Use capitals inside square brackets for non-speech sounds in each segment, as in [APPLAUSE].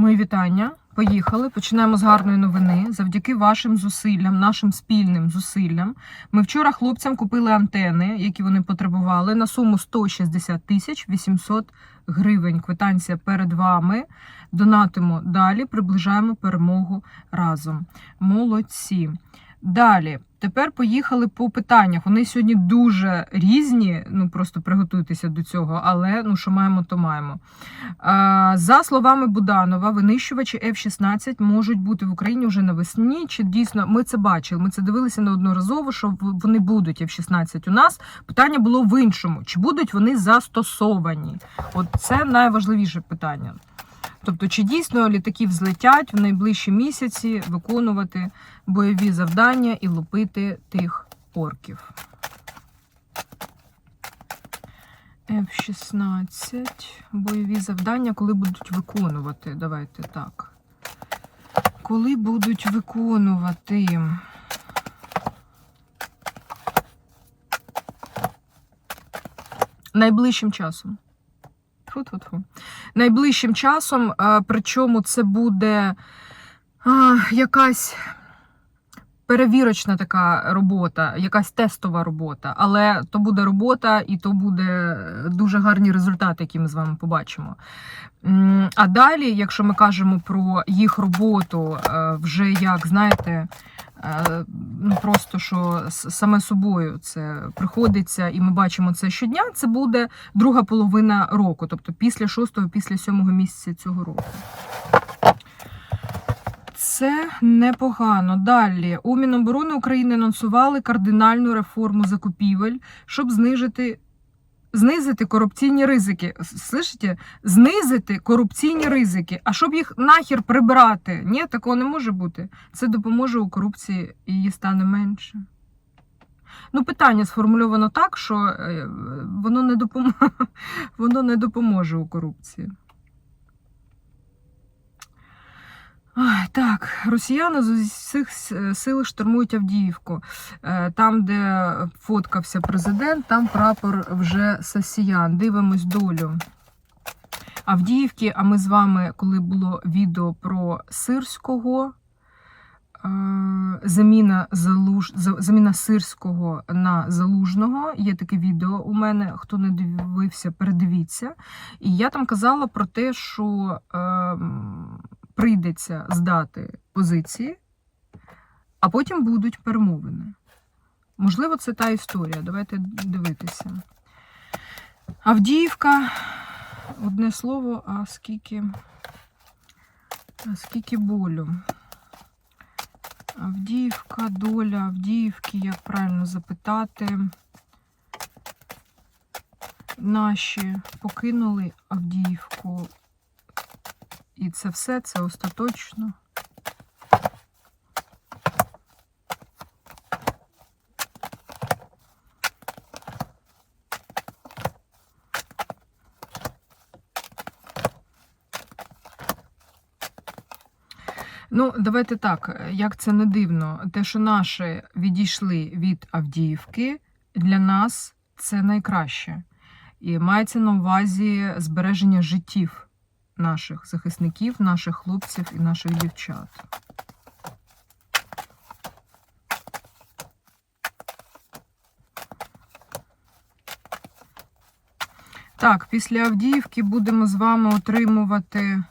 Мої вітання. Поїхали. Починаємо з гарної новини. Завдяки вашим зусиллям, нашим спільним зусиллям. Ми вчора хлопцям купили антени, які вони потребували, на суму 160 тисяч 800 гривень. Квитанція перед вами. Донатимо далі, приближаємо перемогу разом. Молодці. Далі, тепер поїхали по питаннях. Вони сьогодні дуже різні. Ну просто приготуйтеся до цього, але ну що маємо, то маємо. За словами Буданова, винищувачі F-16 можуть бути в Україні вже навесні. Чи дійсно ми це бачили? Ми це дивилися неодноразово, що вони будуть F-16 у нас. Питання було в іншому: чи будуть вони застосовані? От це найважливіше питання. Тобто, чи дійсно літаки взлетять в найближчі місяці виконувати бойові завдання і лупити тих орків? F-16. Бойові завдання, коли будуть виконувати. Давайте так. Коли будуть виконувати. Найближчим часом. Тьфу-тьфу-тьфу. Найближчим часом, е, причому це буде якась перевірочна така робота, якась тестова робота. Але то буде робота і то буде дуже гарні результати, які ми з вами побачимо. А далі, якщо ми кажемо про їх роботу, е, вже як знаєте. е, Ну, просто що саме собою це приходиться, і ми бачимо це щодня. Це буде друга половина року, тобто після шостого, після сьомого місяця цього року. Це непогано. Далі у Міноборони України анонсували кардинальну реформу закупівель, щоб знижити. Знизити корупційні ризики. Слышите? Знизити корупційні ризики. А щоб їх нахер прибрати? Ні, такого не може бути. Це допоможе у корупції і її стане менше. Ну, питання сформульовано так, що е, воно не допоможе, [LAUGHS] воно не допоможе у корупції. Так, росіяни з усіх сил штурмують Авдіївку. Е, Там, де фоткався президент, там прапор вже сасіян. Дивимось долю. Авдіївки, а ми з вами, коли було відео про Сирського, е, заміна, залуж, заміна Сирського на Залужного. Є таке відео у мене. Хто не дивився, передивіться. І я там казала про те, що е, прийдеться здати позиції, а потім будуть перемовини. Можливо, це та історія. Давайте дивитися. Авдіївка, одне слово, а скільки, а скільки болю. Авдіївка, доля Авдіївки, як правильно запитати. Наші покинули Авдіївку. І це все, це остаточно. Ну, давайте так, як це не дивно, те, що наші відійшли від Авдіївки, для нас це найкраще. І мається на увазі збереження життів наших захисників, наших хлопців і наших дівчат. Так, після Авдіївки будемо з вами отримувати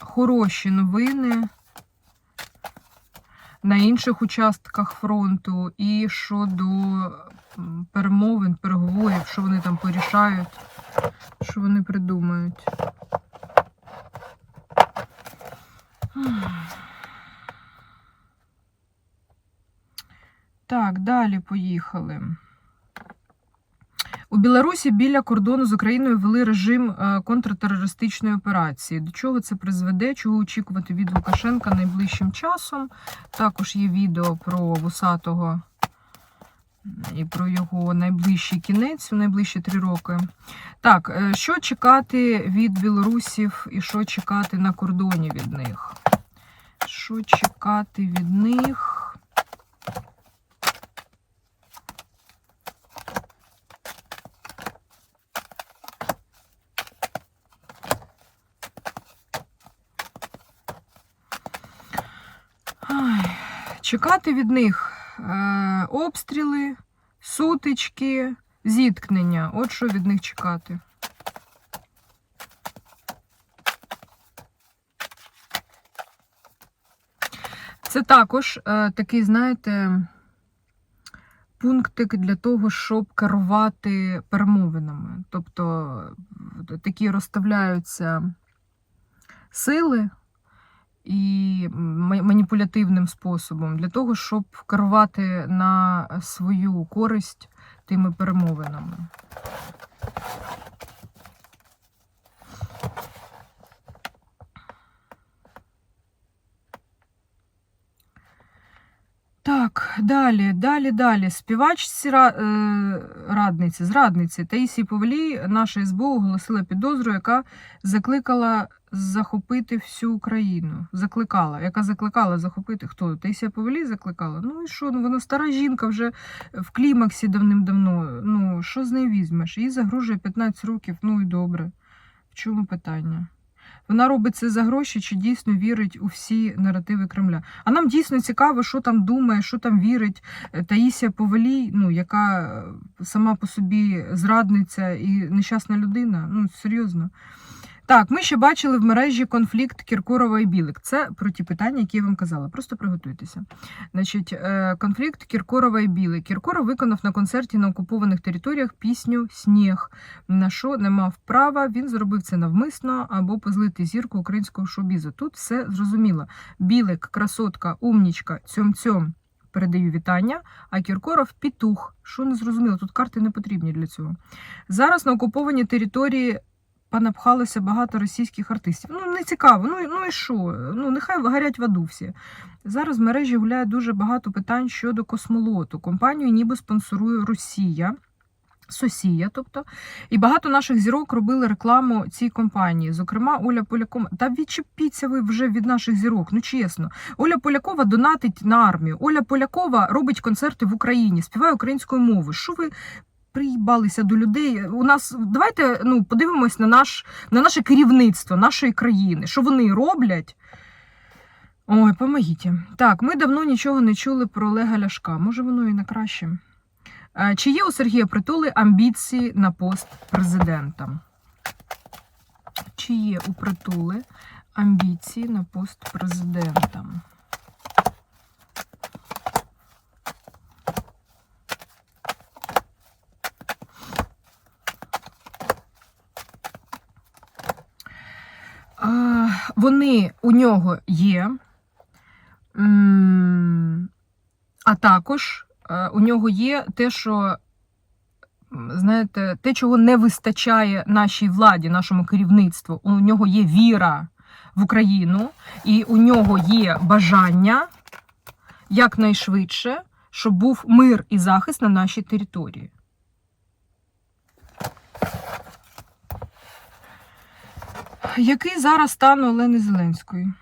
хороші новини на інших участках фронту і щодо перемовин, переговорів, що вони там порішають, що вони придумають. Так, далі поїхали. У Білорусі біля кордону з Україною ввели режим е, контртерористичної операції. До чого це призведе? Чого очікувати від Лукашенка найближчим часом? Також є відео про вусатого і про його найближчий кінець найближчі три роки. Так, е, що чекати від білорусів і що чекати на кордоні від них? Що чекати від них? Чекати від них е, обстріли, сутички, зіткнення. От що від них чекати. Це також е, такий, знаєте, пунктик для того, щоб керувати перемовинами. Тобто е, такі розставляються сили і маніпулятивним способом для того, щоб керувати на свою користь тими перемовинами. Так, далі, далі, далі. Співачці е, радниці, зрадниці Таїсії Повелій наша СБУ оголосила підозру, яка закликала захопити всю Україну. Закликала, яка закликала захопити хто? Таїсія Повелій закликала? Ну і що? Ну вона стара жінка вже в клімаксі давним-давно. Ну, що з нею візьмеш? Їй загрожує 15 років, ну і добре. В чому питання? Вона робить це за гроші чи дійсно вірить у всі наративи Кремля? А нам дійсно цікаво, що там думає, що там вірить е, Таїсія Повалій, ну, яка е, сама по собі зрадниця і нещасна людина. Ну, серйозно. Так, ми ще бачили в мережі конфлікт Кіркорова і Білик. Це про ті питання, які я вам казала. Просто приготуйтеся. Значить, е, конфлікт Кіркорова і Білик. Кіркоров виконав на концерті на окупованих територіях пісню Сніг. На що не мав права, він зробив це навмисно або позлити зірку українського шоу-бізу. Тут все зрозуміло. Білик, красотка, умнічка, цьом-цьом. Передаю вітання, а Кіркоров пітух. Що не зрозуміло, тут карти не потрібні для цього. Зараз на окупованій території понапхалося багато російських артистів. Ну, не цікаво. Ну, ну і що? Ну, нехай горять в аду всі. Зараз в мережі гуляє дуже багато питань щодо космолоту. Компанію ніби спонсорує Росія. Сосія, тобто, і багато наших зірок робили рекламу цій компанії. Зокрема, Оля Полякова. Та відчепіться ви вже від наших зірок. Ну чесно, Оля Полякова донатить на армію. Оля Полякова робить концерти в Україні, співає українською мовою. Що ви приїбалися до людей? У нас давайте ну подивимось на наш на наше керівництво нашої країни. Що вони роблять? Ой, помогіть. Так, ми давно нічого не чули про Олега Ляшка. Може, воно і на краще. Е, Чи є у Сергія Притули амбіції на пост президента? Чи є у Притули амбіції на пост президента? А, Вони у нього є. А також е, у нього є те, що, знаєте, те, чого не вистачає нашій владі, нашому керівництву. У нього є віра в Україну, і у нього є бажання якнайшвидше, щоб був мир і захист на нашій території. Який зараз стан Олени Зеленської?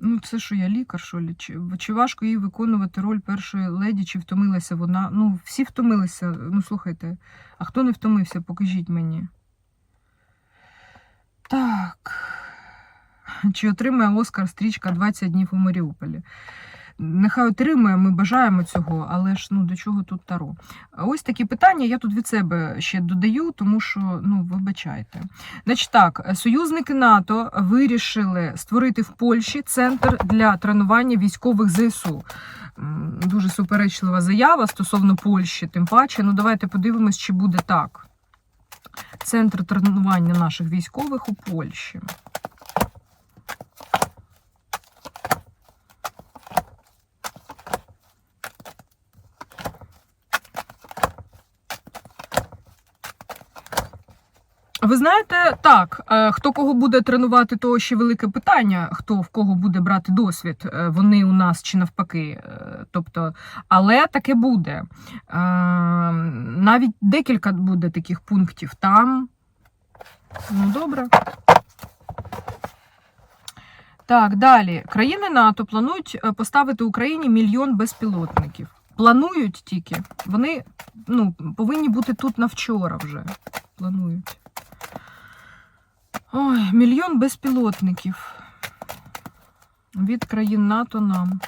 Ну, це що я лікар, що лі? Чи, чи важко їй виконувати роль першої леді, чи втомилася вона? Ну, всі втомилися. Ну, слухайте, а хто не втомився, покажіть мені. Так. Чи отримає Оскар стрічка 20 днів у Маріуполі? Нехай отримає, ми бажаємо цього, але ж ну до чого тут таро? Ось такі питання я тут від себе ще додаю, тому що ну вибачайте. Значить так, союзники НАТО вирішили створити в Польщі центр для тренування військових ЗСУ. Дуже суперечлива заява стосовно Польщі, тим паче. Ну давайте подивимось, чи буде так. Центр тренування наших військових у Польщі. Ви знаєте, так, е, хто кого буде тренувати, то ще велике питання, хто в кого буде брати досвід, е, вони у нас чи навпаки. Е, Тобто, але таке буде. Навіть декілька буде таких пунктів там. Ну, добре. Так, далі. Країни НАТО планують поставити Україні мільйон безпілотників. Планують тільки. Вони ну, повинні бути тут на вчора вже. Планують. Ой, мільйон безпілотників від країн НАТО нам.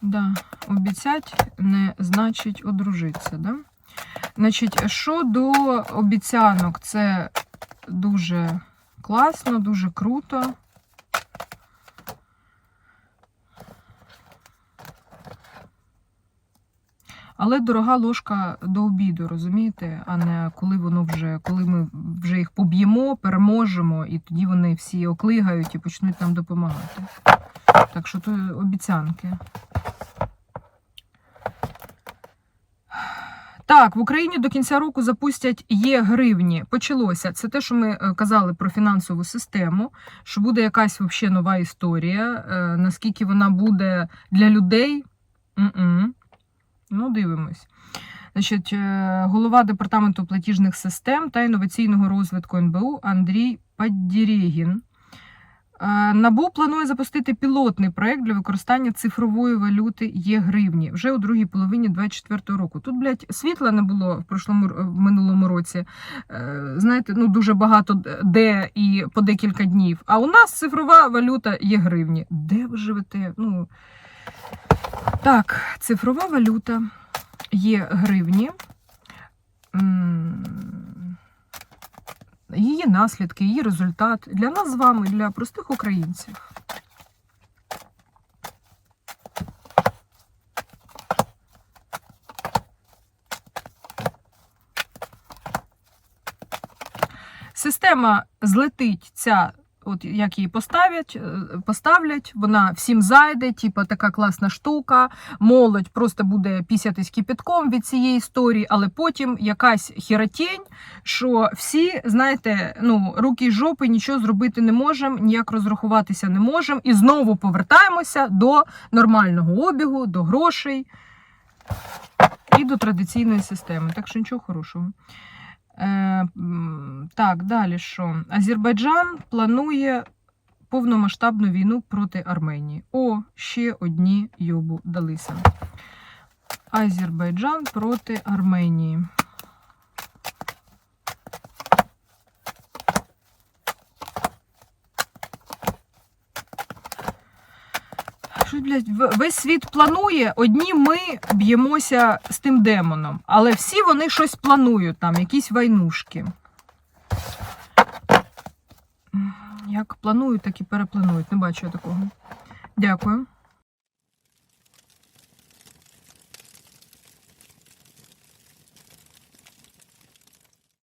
Да, обіцять не значить одружитися, да? Значить, що до обіцянок, це дуже класно, дуже круто. Але дорога ложка до обіду, розумієте? А не коли воно вже, коли ми вже їх поб'ємо, переможемо, і тоді вони всі оклигають і почнуть нам допомагати. Так що то обіцянки. Так, в Україні до кінця року запустять є гривні. Почалося. Це те, що ми е, казали про фінансову систему, що буде якась взагалі нова історія. Е, Наскільки вона буде для людей? М-м. Ну, дивимось. Значить, е, голова департаменту платіжних систем та інноваційного розвитку НБУ Андрій Паддірєгін. Е, НАБУ планує запустити пілотний проект для використання цифрової валюти є гривні вже у другій половині 2024 року. Тут, блядь, світла не було в прошлому в минулому році. Е, Знаєте, ну дуже багато де і по декілька днів. А у нас цифрова валюта є гривні. Де ви живете? Ну так, цифрова валюта є гривні. Її наслідки, її результат для нас з вами, для простих українців. Система злетить ця, от як її поставлять, е, поставлять, вона всім зайде, типу така класна штука. Молодь просто буде пісятись кипятком від цієї історії, але потім якась хіротень, що всі, знаєте, ну, руки й жопи нічого зробити не можемо, ніяк розрахуватися не можемо. І знову повертаємося до нормального обігу, до грошей і до традиційної системи. Так що нічого хорошого. Е, так, далі що? Азербайджан планує повномасштабну війну проти Арменії. О, ще одні йобу далися. Азербайджан проти Арменії. Що, блядь, весь світ планує, одні ми б'ємося з тим демоном, але всі вони щось планують там, якісь войнушки. Як планують, так і перепланують. Не бачу я такого. Дякую.